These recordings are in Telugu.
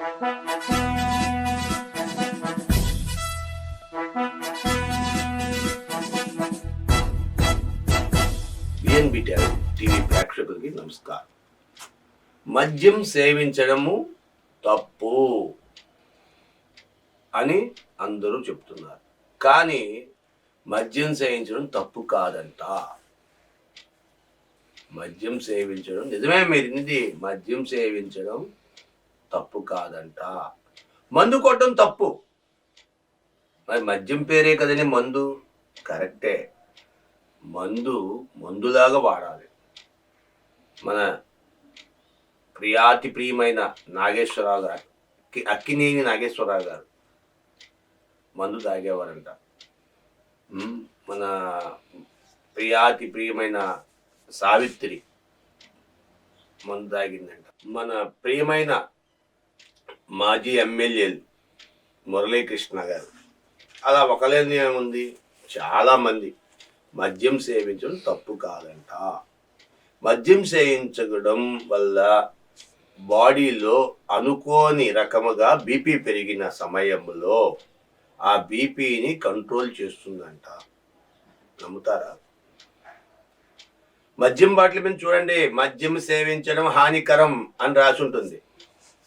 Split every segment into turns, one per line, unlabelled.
బిఎన్బి టీవీ ప్రేక్షకులకి నమస్కారం. మద్యం సేవించడము తప్పు అని అందరూ చెప్తున్నారు. కానీ మద్యం సేవించడం తప్పు కాదంట. మద్యం సేవించడం నిజమే మీరు ఇది మద్యం సేవించడం తప్పు కాదంట. మందు కొట్టడం తప్పు. మరి మద్యం పేరే కదండి మందు? కరెక్టే. మందు మందులాగా వాడాలి. మన ప్రియాతి ప్రియమైన నాగేశ్వరరావు గారు అక్కినేని నాగేశ్వరరావు గారు మందు తాగేవారంట. మన ప్రియాతి ప్రియమైన సావిత్రి మందు తాగిందంట. మన ప్రియమైన మాజీ ఎమ్మెల్యేలు మురళీకృష్ణ గారు. అలా ఒకలేని ఏముంది? చాలామంది మద్యం సేవించడం తప్పు కాదంట. మద్యం సేవించడం వల్ల బాడీలో అనుకోని రకముగా బీపీ పెరిగిన సమయంలో ఆ బీపీని కంట్రోల్ చేస్తుందంట. నమ్ముతారా? మద్యం బాటిల్ మీద చూడండి. మద్యం సేవించడం హానికరం అని రాసి ఉంటుంది.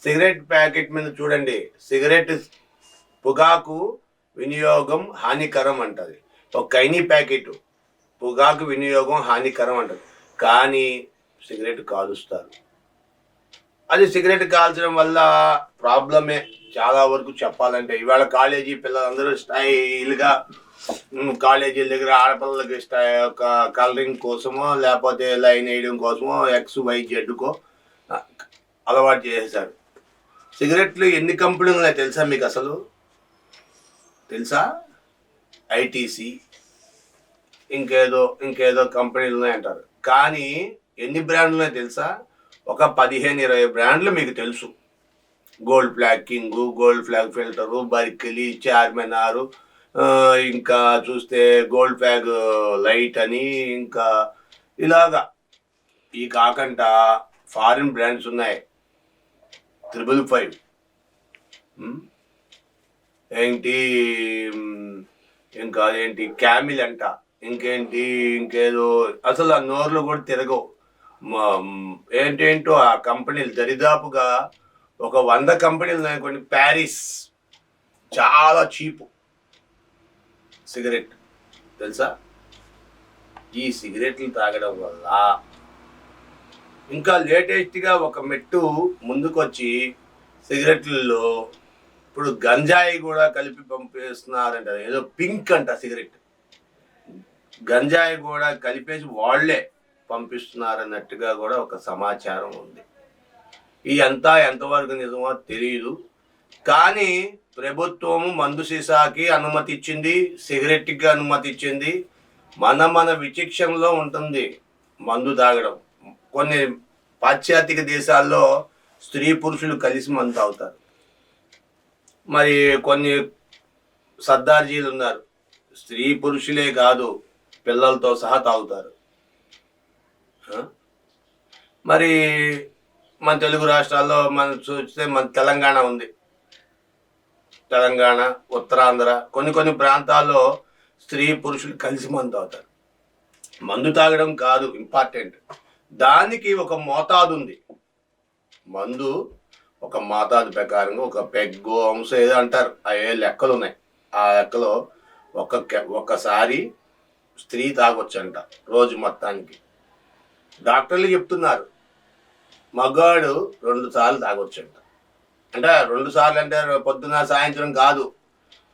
సిగరెట్ ప్యాకెట్ మీద చూడండి. సిగరెట్ పొగాకు వినియోగం హానికరం అంటది. ఒక కైనీ ప్యాకెట్ పొగాకు వినియోగం హానికరం అంటది. కానీ సిగరెట్ కాలుస్తారు. అది సిగరెట్ కాల్చడం వల్ల ప్రాబ్లమే చాలా వరకు చెప్పాలంటే. ఇవాళ కాలేజీ పిల్లలందరూ స్టైల్గా కాలేజీల దగ్గర ఆడపిల్లలకి స్టై ఒక కలరింగ్ కోసమో లేకపోతే లైన్ వేయడం కోసమో ఎక్స్ వై జెడ్కో అలవాటు చేసేసారు. సిగరెట్లు ఎన్ని కంపెనీలు ఉన్నాయి తెలుసా మీకు అసలు? తెలుసా? ఐటీసీ ఇంకేదో ఇంకేదో కంపెనీలు ఉన్నాయంటారు. కానీ ఎన్ని బ్రాండ్లు ఉన్నాయో తెలుసా? ఒక పదిహేను ఇరవై బ్రాండ్లు మీకు తెలుసు. Gold flag king gold flag filter Berkeley Charminar ఇంకా చూస్తే గోల్డ్ ఫ్లాగ్ లైట్ అని ఇంకా ఇలాగా. ఈ కాకుండా ఫారిన్ బ్రాండ్స్ ఉన్నాయి. Triple five hmm? ఏంటి ఇంకా ఏంటి క్యామిల్ అంట. ఇంకేంటి ఇంకేదో అసలు ఆ నోర్లు కూడా తిరగవు. ఏంటేంటో ఆ కంపెనీలు దరిదాపుగా ఒక వంద కంపెనీలు ఉన్నాయి కొన్ని ప్యారిస్ చాలా చీపు. సిగరెట్. తెలుసా? ఈ సిగరెట్లు తాగడం వల్ల ఇంకా లేటెస్ట్గా ఒక మెట్టు ముందుకొచ్చి సిగరెట్లలో ఇప్పుడు గంజాయి కూడా కలిపి పంపిస్తున్నారంట. ఏదో పింక్ అంట సిగరెట్. గంజాయి కూడా కలిపేసి వాళ్ళే పంపిస్తున్నారన్నట్టుగా కూడా ఒక సమాచారం ఉంది. ఈ అంతా ఎంతవరకు నిజమో తెలియదు కానీ ప్రభుత్వము మందు సీసాకి అనుమతి ఇచ్చింది సిగరెట్కి అనుమతి ఇచ్చింది మన మన విచక్షణలో ఉంటుంది మందు తాగడం. కొన్ని పాశ్చాత్యక దేశాల్లో స్త్రీ పురుషులు కలిసి మందు తాగుతారు మరి కొన్ని సర్దార్జీలు ఉన్నారు. స్త్రీ పురుషులే కాదు పిల్లలతో సహా తాగుతారు. మరి మన తెలుగు రాష్ట్రాల్లో మనం చూస్తే మన తెలంగాణ ఉంది. తెలంగాణ ఉత్తరాంధ్ర కొన్ని కొన్ని ప్రాంతాల్లో స్త్రీ పురుషులు కలిసి మందు తాగుతారు మందు తాగడం కాదు ఇంపార్టెంట్. దానికి ఒక మోతాదు ఉంది మందు ఒక మోతాదు ప్రకారంగా ఒక పెగ్గు అంశం ఏదో అంటారు. అయ్యే ఏ లెక్కలు ఉన్నాయి ఆ లెక్కలో ఒక కె- ఒకసారి స్త్రీ తాగొచ్చంట రోజు మొత్తానికి. డాక్టర్లు చెప్తున్నారు మగాడు రెండు సార్లు తాగొచ్చంట. అంటే రెండు సార్లు అంటే పొద్దున సాయంత్రం కాదు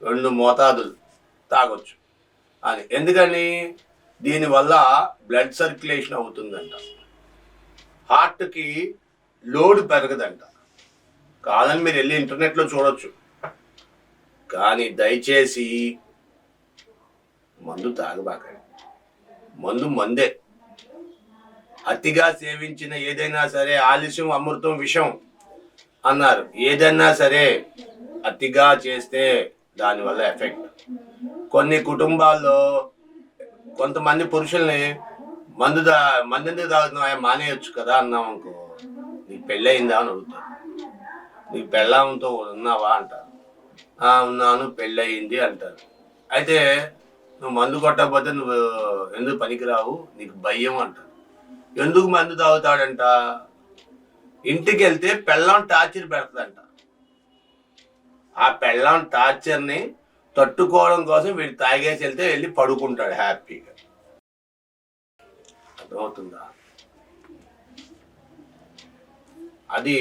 రెండు మోతాదులు తాగొచ్చు. అని ఎందుకని? దీనివల్ల బ్లడ్ సర్క్యులేషన్ అవుతుందంట. హార్ట్కి లోడ్ పెరగదంట. కాదని మీరు వెళ్ళి ఇంటర్నెట్లో చూడొచ్చు. కానీ దయచేసి మందు తాగబాకండి. మందు మందే. అతిగా సేవించిన ఏదైనా సరే ఆలస్యం అమృతం విషం అన్నారు. ఏదైనా సరే అతిగా చేస్తే దానివల్ల ఎఫెక్ట్. కొన్ని కుటుంబాల్లో కొంతమంది పురుషుల్ని మందు దా మందు ఎందుకు తాగుతున్నావు? మానేయొచ్చు కదా అన్నాం అనుకో. నీకు పెళ్ళయిందా అని అడుగుతారు. నీకు పెళ్ళాంతో ఉన్నావా అంటారు. "ఆ, ఉన్నాను పెళ్ళి అయింది అంటారు. అయితే నువ్వు మందు కొట్టకపోతే నువ్వు ఎందుకు పనికిరావు? నీకు భయం అంటారు. ఎందుకు మందు తాగుతాడంట? ఇంటికి వెళ్తే పెళ్ళం టార్చర్ పెడతదంట. ఆ పెళ్ళం టార్చర్ని తట్టుకోవడం కోసం వీడు తాగేసి వెళ్తే వెళ్ళి పడుకుంటాడు హ్యాపీగా. అర్థమవుతుందా? అది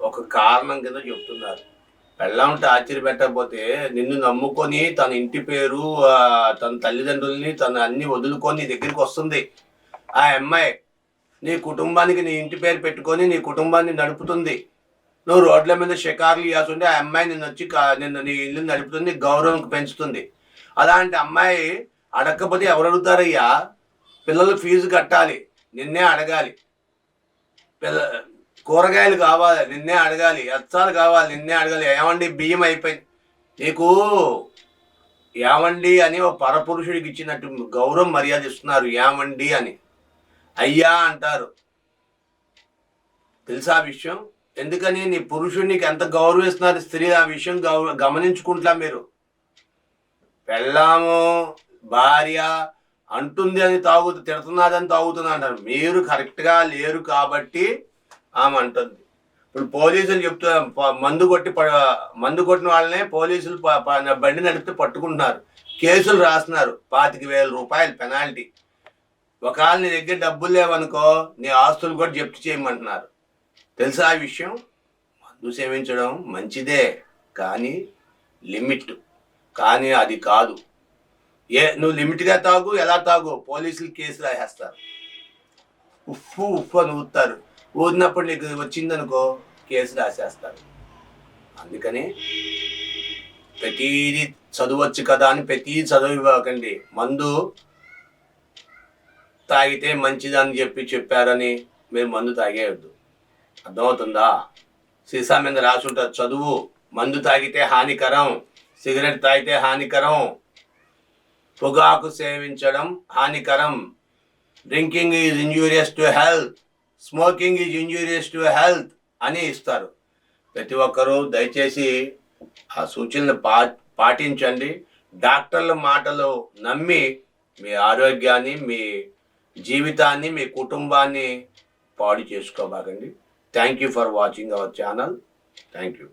ఒక కారణం కింద చెప్తున్నారు. పెళ్ళాం ఆశ్చర్య పెట్టకపోతే నిన్ను నమ్ముకొని తన ఇంటి పేరు తన తల్లిదండ్రుల్ని తన అన్ని వదులుకొని నీ దగ్గరికి వస్తుంది. ఆ అమ్మాయి నీ కుటుంబానికి నీ ఇంటి పేరు పెట్టుకొని నీ కుటుంబాన్ని నడుపుతుంది. నువ్వు రోడ్ల మీద షికార్లు చేస్తుంటే ఆ అమ్మాయి నిన్ను వచ్చి నిన్ను నీ ఇల్లు నడుపుతుంది గౌరవం పెంచుతుంది. అలాంటి అమ్మాయి అడగకపోతే ఎవరు అడుగుతారయ్యా? పిల్లలు ఫీజు కట్టాలి నిన్నే అడగాలి. పిల్ల కూరగాయలు కావాలి నిన్నే అడగాలి. అచ్చాలు కావాలి నిన్నే అడగాలి. ఏమండి బియ్యం అయిపోయింది. నీకు ఏమండి అని ఓ పరపురుషుడికి ఇచ్చినట్టు గౌరవం మర్యాద ఇస్తున్నారు. ఏమండి అని. అయ్యా అంటారు. తెలుసా ఆ విషయం? ఎందుకని? నీ పురుషుడికి నీకు ఎంత గౌరవిస్తున్నారు? స్త్రీ ఆ విషయం గౌరవ గమనించుకుంటా మీరు. పెళ్ళాము భార్య అంటుంది అని తాగుతూ తిడుతున్నాదని తాగుతున్నా అంటారు. మీరు కరెక్ట్గా లేరు కాబట్టి ఆమె అంటుంది. ఇప్పుడు పోలీసులు చెప్తా మందు కొట్టి మందు కొట్టిన వాళ్ళనే పోలీసులు బండి నడిపితే పట్టుకుంటున్నారు. కేసులు రాస్తున్నారు. పాతిక వేల రూపాయలు పెనాల్టీ. ఒకవేళ నీ దగ్గర డబ్బులు లేవనుకో నీ ఆస్తులు కూడా జప్తు చేయమంటున్నారు. తెలుసా ఆ విషయం? మందు సేవించడం మంచిదే కానీ లిమిట్. కానీ అది కాదు. ఏ నువ్వు లిమిట్గా తాగు ఎలా తాగు? పోలీసులు కేసు రాసేస్తారు. ఉప్పు ఉప్పు అని ఊతారు. ఊదినప్పుడు నీకు వచ్చిందనుకో కేసు రాసేస్తారు. అందుకని ప్రతిదీ చదవచ్చు కదా అని ప్రతీది చదువు ఇవ్వకండి మందు తాగితే మంచిదని చెప్పి చెప్పారని మీరు మందు తాగేయద్దు. అర్థమవుతుందా? సీసా మీద రాసి ఉంటుంది చదువు. మందు తాగితే హానికరం సిగరెట్ తాగితే హానికరం. పొగాకు సేవించడం హానికరం. Drinking is injurious to health. Smoking is injurious to health అని ఇస్తారు. ప్రతి ఒక్కరూ దయచేసి ఆ సూచనలు పా పాటించండి. డాక్టర్ల మాటలు నమ్మి మీ ఆరోగ్యాన్ని మీ జీవితాన్ని మీ కుటుంబాన్ని పాడు చేసుకోబాకండి. Thank you for watching our channel thank you